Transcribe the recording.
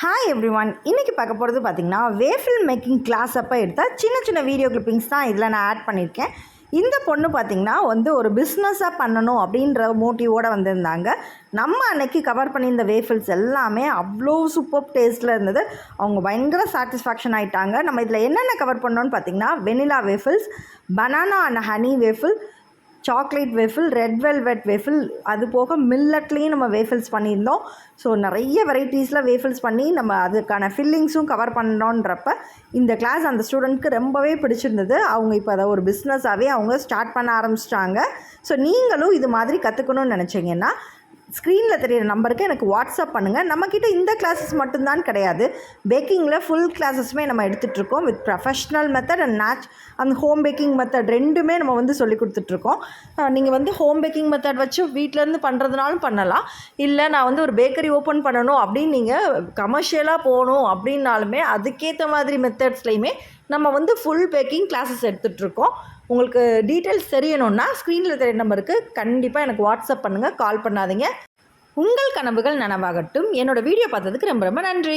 Hi every one இன்றைக்கி பார்க்க போகிறது பார்த்தீங்கன்னா வேஃபில் மேக்கிங் கிளாஸ் அப்போ எடுத்தால் சின்ன சின்ன வீடியோ கிளிப்பிங்ஸ் தான் இதில் நான் ஆட் பண்ணியிருக்கேன் இந்த பொண்ணு பார்த்திங்கன்னா வந்து ஒரு பிஸ்னஸாக பண்ணணும் அப்படின்ற மோட்டிவோடு வந்திருந்தாங்க. நம்ம அன்னைக்கு கவர் பண்ணியிருந்த வேஃபில்ஸ் எல்லாமே அவ்வளோ சூப்பர் டேஸ்ட்டில் இருந்தது. அவங்க பயங்கர சாட்டிஸ்ஃபேக்ஷன் ஆகிட்டாங்க நம்ம இதில் என்னென்ன கவர் பண்ணோன்னு பார்த்தீங்கன்னா vanilla waffles banana and honey waffle chocolate waffle red velvet waffle அது போக மில்லட்லேயும் நம்ம வேஃபில்ஸ் பண்ணியிருந்தோம். ஸோ நிறைய வெரைட்டிஸில் வேஃபில்ஸ் பண்ணி நம்ம அதுக்கான ஃபில்லிங்ஸும் கவர் பண்ணோன்றப்ப இந்த கிளாஸ் அந்த ஸ்டூடெண்ட்க்கு ரொம்பவே பிடிச்சிருந்தது. அவங்க இப்போ அதை ஒரு பிஸ்னஸாகவே அவங்க ஸ்டார்ட் பண்ண ஆரம்பிச்சிட்டாங்க. ஸோ நீங்களும் இது மாதிரி கற்றுக்கணும்னு நினச்சிங்கன்னா ஸ்க்ரீனில் தெரியிற நம்பருக்கு எனக்கு வாட்ஸ்அப் பண்ணுங்கள் நம்மக்கிட்ட இந்த கிளாஸஸ் மட்டும்தான் கிடையாது. பேக்கிங்கில் ஃபுல் கிளாஸஸுமே நம்ம எடுத்துகிட்ருக்கோம் வித் ப்ரொஃபஷ்னல் மெத்தட் அண்ட் நேச் அந்த ஹோம் பேக்கிங் மெத்தட் ரெண்டுமே நம்ம வந்து சொல்லி கொடுத்துட்ருக்கோம். நீங்கள் வந்து ஹோம் பேக்கிங் மெத்தட் வச்சு வீட்டிலேருந்து பண்ணுறதுனாலும் பண்ணலாம். இல்லை நான் வந்து ஒரு பேக்கரி ஓப்பன் பண்ணணும் அப்படின்னு நீங்கள் கமர்ஷியலாக போகணும் அப்படின்னாலுமே அதுக்கேற்ற மாதிரி மெத்தட்ஸ்லையுமே நம்ம வந்து ஃபுல் பேக்கிங் கிளாஸஸ் எடுத்துகிட்ருக்கோம் உங்களுக்கு டீட்டெயில்ஸ் தெரியணுன்னா ஸ்க்ரீனில் தெரிய நம்பருக்கு கண்டிப்பாக எனக்கு வாட்ஸ்அப் பண்ணுங்கள் கால் பண்ணாதீங்க. உங்கள் கனவுகள் நனவாகட்டும். என்னோடய வீடியோ பார்த்ததுக்கு ரொம்ப ரொம்ப நன்றி.